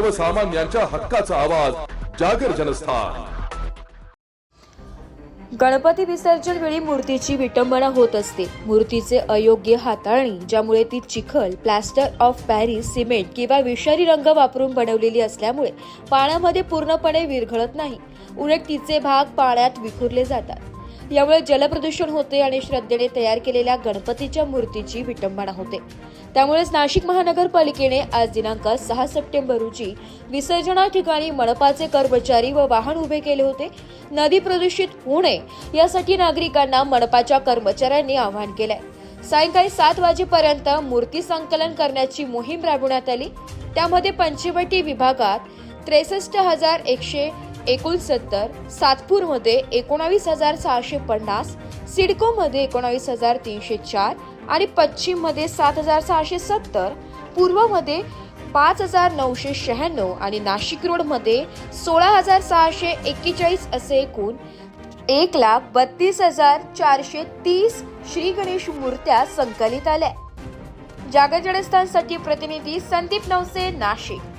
सर्वसामान्यांच्या हक्काचा आवाज जागर जनस्थान. गणपती विसर्जन वेळी मूर्तीची विटंबना होत असते. मूर्तीचे अयोग्य हाताळणी ज्यामुळे ती चिखल प्लॅस्टर ऑफ पॅरिस सिमेंट किंवा विषारी रंग वापरून बनवलेली असल्यामुळे पाण्यामध्ये पूर्णपणे विरघळत नाही. उलट तिचे भाग पाण्यात विखुरले जातात. यामुळे जलप्रदूषण होते आणि श्रद्धेने तयार केलेल्या गणपतीच्या मूर्तीची विटंबना होते. त्यामुळेच नाशिक महानगरपालिकेने आज दिनांक सहा सप्टेंबर रोजी विसर्जना ठिकाणी मनपाचे कर्मचारी व वाहन उभे केले होते. नदी प्रदूषित होऊ नये यासाठी नागरिकांना मनपाच्या कर्मचाऱ्यांनी आवाहन केलंय. सायंकाळी सात वाजेपर्यंत मूर्ती संकलन करण्याची मोहीम राबवण्यात आली. त्यामध्ये पंचवटी विभागात त्रेसष्ट हजार एकशे एकोणसत्तर सातपूरमध्ये एकोणावीस हजार सहाशे पन्नास सिडकोमध्ये एकोणावीस हजार तीनशे चार आणि पश्चिममध्ये सात हजार सहाशे सत्तर पूर्वमध्ये पाच हजार नऊशे शहाण्णव आणि नाशिक रोडमध्ये सोळा हजार सहाशे एक्केचाळीस असे एकूण एक लाख बत्तीस हजार चारशे तीस श्री गणेश मूर्त्या संकलित आल्या. जागर जडस्थानसाठी प्रतिनिधी संदीप नवसे नाशिक.